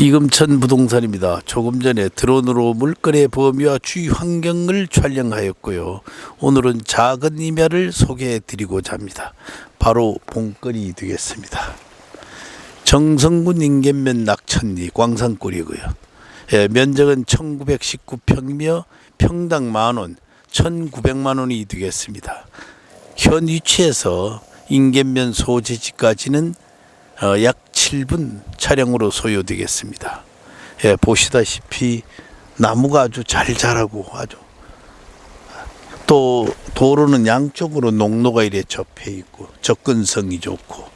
이금천 부동산입니다. 조금 전에 드론으로 물건의 범위와 주위 환경을 촬영하였고요. 오늘은 작은 임야를 소개해 드리고자 합니다. 바로 본건이 되겠습니다. 정성군 인계면 낙천리 광산골이고요. 예, 면적은 1919평이며 평당 만원, 1900만 원이 되겠습니다. 현 위치에서 인계면 소재지까지는 어, 약 7분 차량으로 소요되겠습니다. 예, 보시다시피 나무가 아주 잘 자라고 아주 또 도로는 양쪽으로 농로가 이래 접해 있고 접근성이 좋고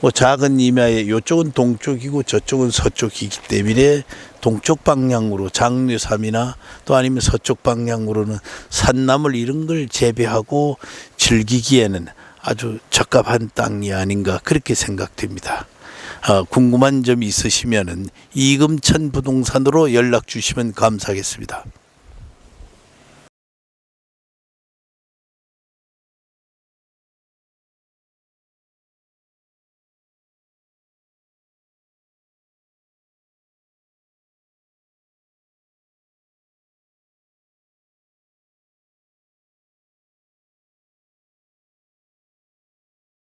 뭐 작은 임야에 요쪽은 동쪽이고 저쪽은 서쪽이기 때문에 동쪽 방향으로 장류삼이나 또 아니면 서쪽 방향으로는 산나물 이런 걸 재배하고 즐기기에는 아주 적합한 땅이 아닌가 그렇게 생각됩니다. 어, 궁금한 점 있으시면은 이금천 부동산으로 연락 주시면 감사하겠습니다.